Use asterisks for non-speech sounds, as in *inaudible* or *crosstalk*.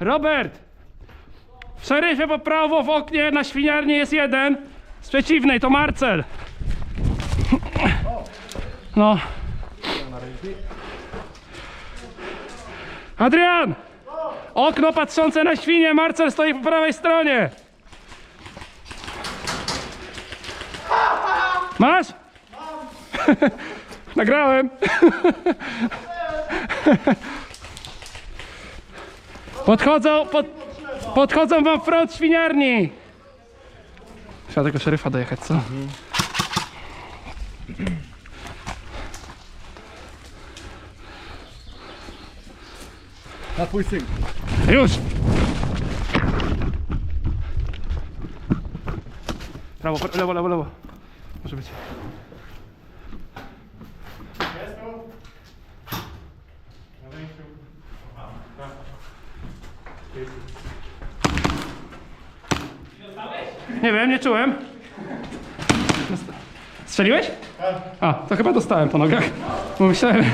Robert! W szeryfie po prawo w oknie na świniarni jest jeden. Z przeciwnej to Marcel. No. Adrian! Okno patrzące na świnie, Marcel stoi po prawej stronie. Masz? *laughs* Nagrałem. *laughs* Podchodzą, pod, podchodzą wam front świniarni. Trzeba tego szeryfa dojechać, co? Na twój syn. Już! Prawo, pra- lewo, lewo, lewo. Może być. Nie wiem, nie czułem. Strzeliłeś? Tak. A, to chyba dostałem po nogach. Bo myślałem...